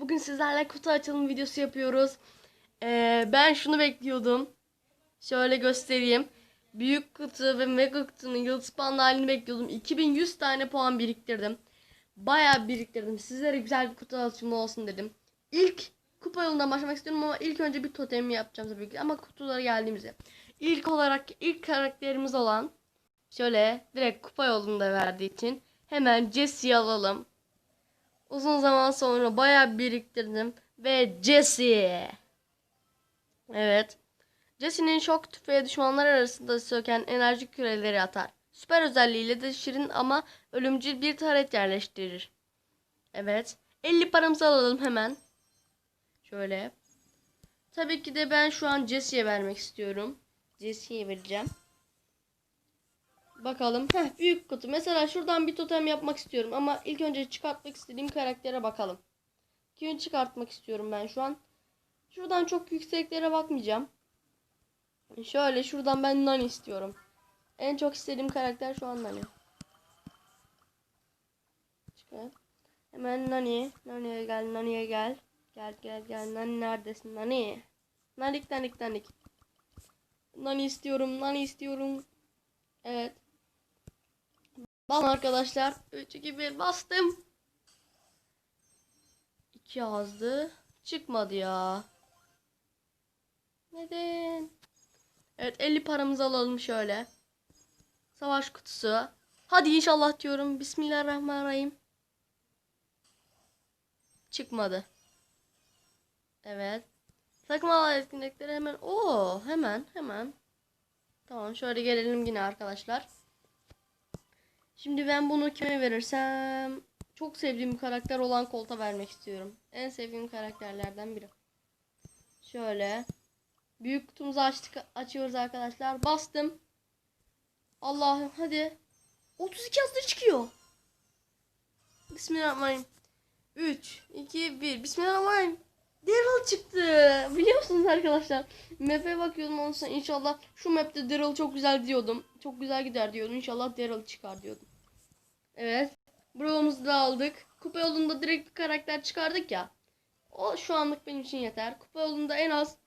Bugün sizlerle kutu açılım videosu yapıyoruz. Ee, ben şunu bekliyordum. Şöyle göstereyim. Büyük kutu ve mega kutunun yıldız panda halini bekliyordum. 2100 tane puan biriktirdim. Bayağı biriktirdim. Sizlere güzel bir kutu açılımı olsun dedim. İlk kupa yolundan başlamak istiyorum ama ilk önce bir totem yapacağım tabii ki. Ama kutulara geldiğimizde. İlk olarak ilk karakterimiz olan şöyle direkt kupa yolunda verdiği için hemen Jesse'yi alalım. Uzun zaman sonra bayağı biriktirdim ve Jesse. Evet. Jesse'nin şok tüfeği düşmanlar arasında söken enerji küreleri atar. Süper özelliğiyle de şirin ama ölümcül bir taret yerleştirir. Evet. 50 paramızı alalım hemen. Şöyle. Tabii ki de ben şu an Jesse'ye vermek istiyorum. Jesse'ye vereceğim. Bakalım. Heh, büyük kutu. Mesela şuradan bir totem yapmak istiyorum ama ilk önce çıkartmak istediğim karaktere bakalım. Kimi çıkartmak istiyorum ben şu an. Şuradan çok yükseklere bakmayacağım. Şöyle şuradan ben Nani istiyorum. En çok istediğim karakter şu an Nani. Çıkar. Hemen Nani. Nani'ye gel, Nani'ye gel. Gel gel gel. Nani neredesin Nani? Nanik nanik nanik. Nani istiyorum, Nani istiyorum. Evet. Bam arkadaşlar. 3 2 1 bastım. 2 yazdı. Çıkmadı ya. Neden? Evet 50 paramızı alalım şöyle. Savaş kutusu. Hadi inşallah diyorum. Bismillahirrahmanirrahim. Çıkmadı. Evet. Takım alan etkinlikleri hemen. Oo hemen hemen. Tamam şöyle gelelim yine arkadaşlar. Şimdi ben bunu kime verirsem çok sevdiğim karakter olan Colt'a vermek istiyorum. En sevdiğim karakterlerden biri. Şöyle büyük kutumuzu açtık açıyoruz arkadaşlar. Bastım. Allah'ım hadi. 32 yazdı çıkıyor. Bismillahirrahmanirrahim. 3 2 1 Bismillahirrahmanirrahim. Daryl çıktı. Biliyorsunuz arkadaşlar. Map'e bakıyordum ondan sonra inşallah şu map'te Daryl çok güzel diyordum. Çok güzel gider diyordum. İnşallah Daryl çıkar diyordum. Evet. Bro'muzu da aldık. Kupa yolunda direkt bir karakter çıkardık ya. O şu anlık benim için yeter. Kupa yolunda en az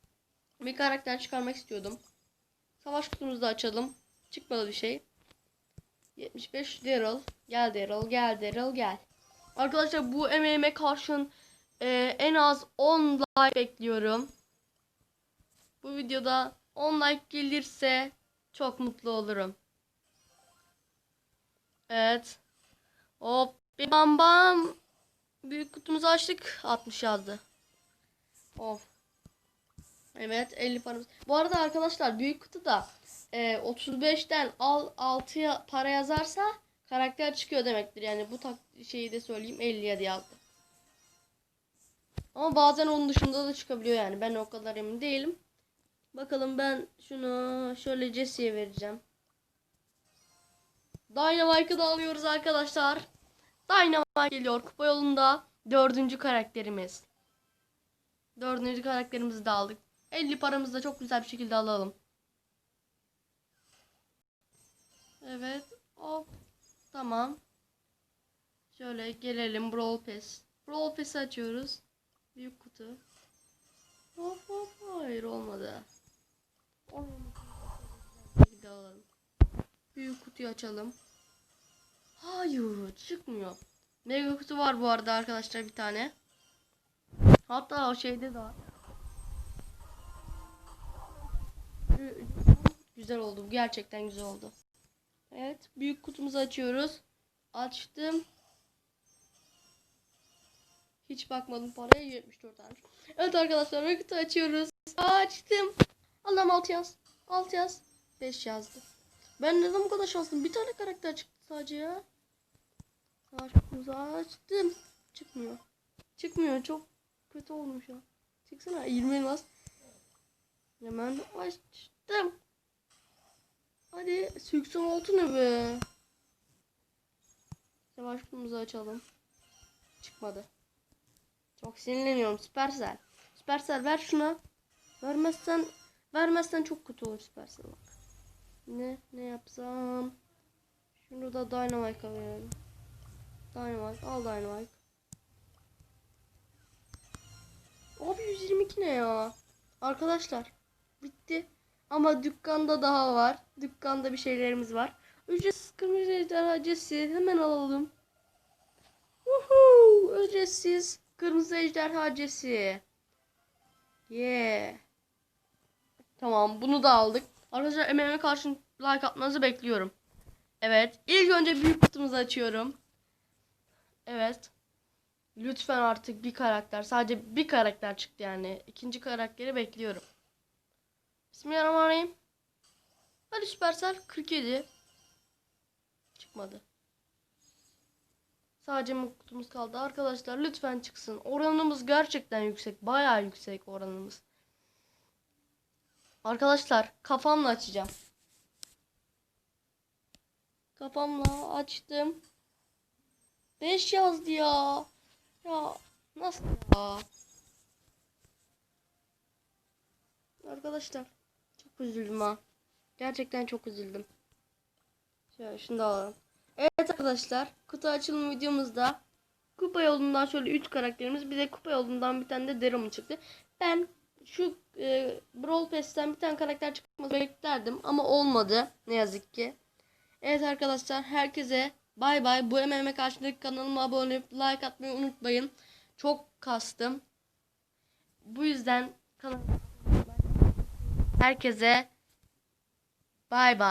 bir karakter çıkarmak istiyordum. Savaş kutumuzu da açalım. Çıkmadı bir şey. 75 Daryl. Gel Daryl gel Daryl gel. Arkadaşlar bu emeğime karşın ee, en az 10 like bekliyorum. Bu videoda 10 like gelirse çok mutlu olurum. Evet. Hop bam bam. Büyük kutumuzu açtık. 60 yazdı. Of. Evet 50 paramız. Bu arada arkadaşlar büyük kutuda e, 35'ten al 6'ya para yazarsa karakter çıkıyor demektir. Yani bu tak şeyi de söyleyeyim 50'ye de yazdı. Ama bazen onun dışında da çıkabiliyor yani. Ben o kadar emin değilim. Bakalım ben şunu şöyle Jesse'ye vereceğim. Dynamite'ı da alıyoruz arkadaşlar. Dynamite geliyor kupa yolunda. Dördüncü karakterimiz. Dördüncü karakterimizi de aldık. 50 paramızı da çok güzel bir şekilde alalım. Evet. Hop. Tamam. Şöyle gelelim Brawl Pass. Brawl Pass'i açıyoruz. Büyük kutu. Hop hop hayır olmadı. Bir. Büyük kutuyu açalım. Hayır çıkmıyor. Mega kutu var bu arada arkadaşlar bir tane. Hatta o şeyde de var. Güzel oldu. Gerçekten güzel oldu. Evet. Büyük kutumuzu açıyoruz. Açtım. Hiç bakmadım paraya 74 tane. Evet arkadaşlar bir kutu açıyoruz. Açtım. Allah'ım 6 yaz. 6 yaz. 5 yazdı. Ben neden bu kadar şanslıyım? Bir tane karakter çıktı sadece ya. Kutumuzu açtım. Çıkmıyor. Çıkmıyor. Çok kötü olmuş ya. Çıksana 20 elmas. Hemen açtım. Hadi 86 ne be? Savaş kutumuzu açalım. Çıkmadı. Çok sinirleniyorum Supercell. Supercell ver şuna. Vermezsen vermezsen çok kötü olur Supercell bak. Ne ne yapsam? Şunu da Dynamite'a verelim. Dynamite al Dynamite. 22 ne ya? Arkadaşlar bitti. Ama dükkanda daha var. Dükkanda bir şeylerimiz var. Ücretsiz kırmızı ejderha Jesse hemen alalım. Woohoo! Ücretsiz kırmızı ejderha Jesse. Yeah. Tamam bunu da aldık. Arkadaşlar emeğime karşı like atmanızı bekliyorum. Evet. ilk önce büyük kutumuzu açıyorum. Evet. Lütfen artık bir karakter. Sadece bir karakter çıktı yani. İkinci karakteri bekliyorum. Bismillahirrahmanirrahim. Hadi Süpersel 47. Çıkmadı. Sadece kutumuz kaldı. Arkadaşlar lütfen çıksın. Oranımız gerçekten yüksek. Bayağı yüksek oranımız. Arkadaşlar kafamla açacağım. Kafamla açtım. 5 yazdı ya. Ya nasıl ya? Arkadaşlar çok üzüldüm ha. Gerçekten çok üzüldüm. Şöyle şunu da alalım. Evet arkadaşlar kutu açılım videomuzda kupa yolundan şöyle 3 karakterimiz bir de kupa yolundan bir tane de Derum çıktı. Ben şu e, Brawl Pass'ten bir tane karakter çıkmasını beklerdim ama olmadı ne yazık ki. Evet arkadaşlar herkese bay bay. Bu MMA karşındaki kanalıma abone olup like atmayı unutmayın. Çok kastım. Bu yüzden kanal herkese bay bay.